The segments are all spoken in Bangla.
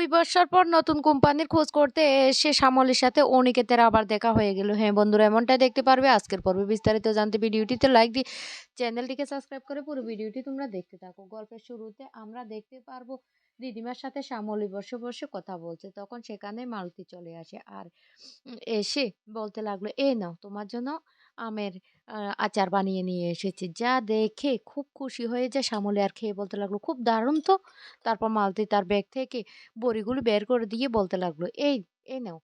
২ বছর পর নতুন কোম্পানির খোঁজ করতে এসে শ্যামলীর সাথে অনিকেতের আবার দেখা হয়ে গেল। হ্যাঁ বন্ধুরা, এমনটাই দেখতে পারবে আজকের পর্বে বিস্তারিত জানতে ভিডিওটিতে লাইক দিয়ে চ্যানেলটিকে সাবস্ক্রাইব করে পুরো ভিডিওটি তোমরা দেখতে থাকো। গল্পের শুরুতে আমরা দেখতে পারব, দিদিমার সাথে শ্যামলী বসে বসে কথা বলছে তখন সেখানে মালতী চলে আসে আর এসে বলতে লাগল এ নাও, তোমার জন্য আমের আচার বানিয়ে নিয়ে এসেছি। যা দেখে খুব খুশি হয়ে যায় শ্যামলী আর খেয়ে বলতে লাগল, খুব দারুণ তো! তারপর মালতী তার ব্যাগ থেকে বড়িগুলো বের করে দিয়ে বলতে লাগল, এই এই নাও।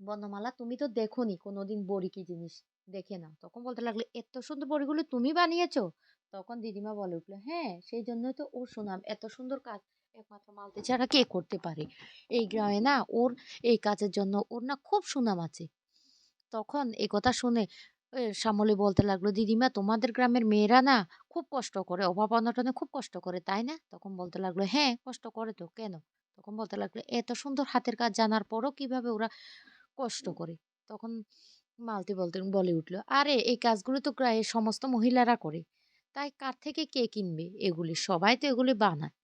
বর্ণমালা তুমি তো দেখো দেখোনি কোনোদিন বড়ি কি জিনিস দেখে নাও। তখন বলতে লাগল, এত সুন্দর বড়িগুলো তুমি বানিয়েছো? তখন দিদিমা বলে উঠল হ্যাঁ সেই জন্যই তো ওর সুনাম, এত সুন্দর কাজ একমাত্র মালতী ছাড়া কে করতে পারে? এই গ্রামে না ওর এই কাজের জন্য ওর না খুব সুনাম আছে। তখন এই কথা শুনে শ্যামলী বলতে লাগল দিদিমা তোমাদের গ্রামের মেয়েরা না খুব কষ্ট করে অভাব অনটনে খুব কষ্ট করে তাই না? তখন বলতে লাগল হ্যাঁ কষ্ট করে তো কেন? তখন বলতে লাগল এত সুন্দর হাতের কাজ জানার পরও কীভাবে ওরা কষ্ট করে? তখন মালতী বলতে বলে উঠল আরে এই কাজগুলো তো গ্রামের সমস্ত মহিলারা করে তাই কার থেকে কে কিনবে? এগুলি সবাই তো এগুলি বানায়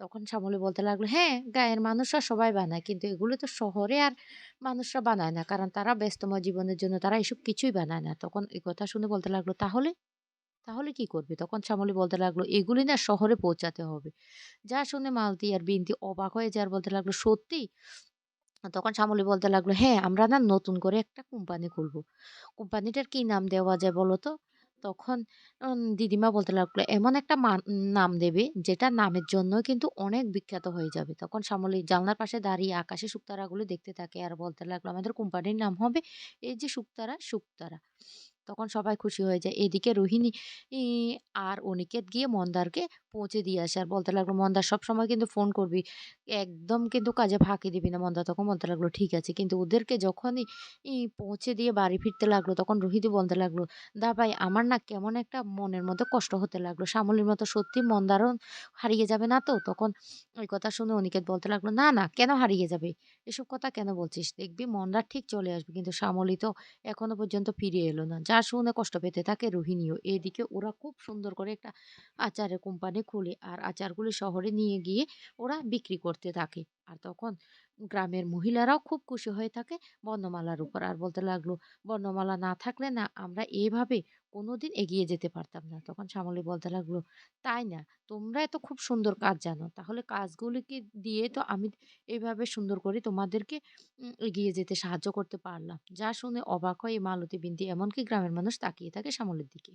তখন শ্যামলী বলতে লাগল হ্যাঁ গায়ের মানুষরা সবাই বানায়, কিন্তু এগুলো তো শহরে আর মানুষরা বানায় না। কারণ তারা ব্যস্তময় জীবনের জন্য তারা এসব কিছুই বানায় না। তখন এই কথা শুনে বলতে লাগল, তাহলে? তাহলে কি করবে? তখন শ্যামলী বলতে লাগল, এগুলি না শহরে পৌঁছাতে হবে। যা শুনে মালতি আর বিনতি অবাক হয়ে যায় আর বলতে লাগল, সত্যি? তখন শ্যামলী বলতে লাগল হ্যাঁ আমরা না নতুন করে একটা কোম্পানি খুলবো। কোম্পানিটার কি নাম দেওয়া যায় বলো তো? তখন দিদিমা বলতে লাগল, এমন একটা নাম দেবে যেটা নামের জন্য কিন্তু অনেক বিখ্যাত হয়ে যাবে। তখন শ্যামলী জানলার পাশে দাঁড়িয়ে আকাশে শুক্তারাগুলো দেখতে থাকে আর বলতে লাগল, আমাদের কোম্পানির নাম হবে এই যে শুকতারা শুক্তারা তখন সবাই খুশি হয়ে যায়। এদিকে রোহিণী আর অনিকেত গিয়ে মন্দারকে পৌঁছে দিয়ে আসে। আর বলতে লাগল, মন্দার সব সময় কিন্তু ফোন করবি। একদম কিন্তু কাজে ফাঁকি দিবি না মন্দা। তখন বলতে লাগল, ঠিক আছে। কিন্তু ওদেরকে যখনই পৌঁছে দিয়ে বাড়ি ফিরতে লাগল, তখন রোহিতই বলতে লাগল, দা ভাই, আমার না কেমন একটা মনের মধ্যে কষ্ট হতে লাগল। শ্যামলীর মতো সত্যি মন্দারও হারিয়ে যাবে না তো? তখন ওই কথা শুনে অনিকেত বলতে লাগল, না না, কেন হারিয়ে যাবে? এসব কথা কেন বলছিস? দেখবি মন্দার ঠিক চলে আসবে। কিন্তু শ্যামলী তো এখনও পর্যন্ত ফিরে এলো না। যা শুনে কষ্ট পেতে থাকে রোহিণীও। এদিকে ওরা খুব সুন্দর করে একটা আচারের কোম্পানি খুলে আর আচারগুলো শহরে নিয়ে গিয়ে ওরা বিক্রি করতে থাকে। আর তখন গ্রামের মহিলারাও খুব খুশি হয়ে থাকে বর্ণমালার উপর। আর বলতে লাগল, বর্ণমালা না থাকলে না আমরা এভাবে কোনোদিন এগিয়ে যেতে পারতাম না। তখন শ্যামলী বলতে লাগল, তাই না? তোমরা এত খুব সুন্দর কাজ জানো। তাহলে কাজগুলিকে দিয়ে তো আমি এইভাবে সুন্দর করে তোমাদেরকে এগিয়ে যেতে সাহায্য করতে পারলাম। যা শুনে অবাক হয়ে মালতী বিনতি এমনকি গ্রামের মানুষ তাকিয়ে থাকে শ্যামলের দিকে।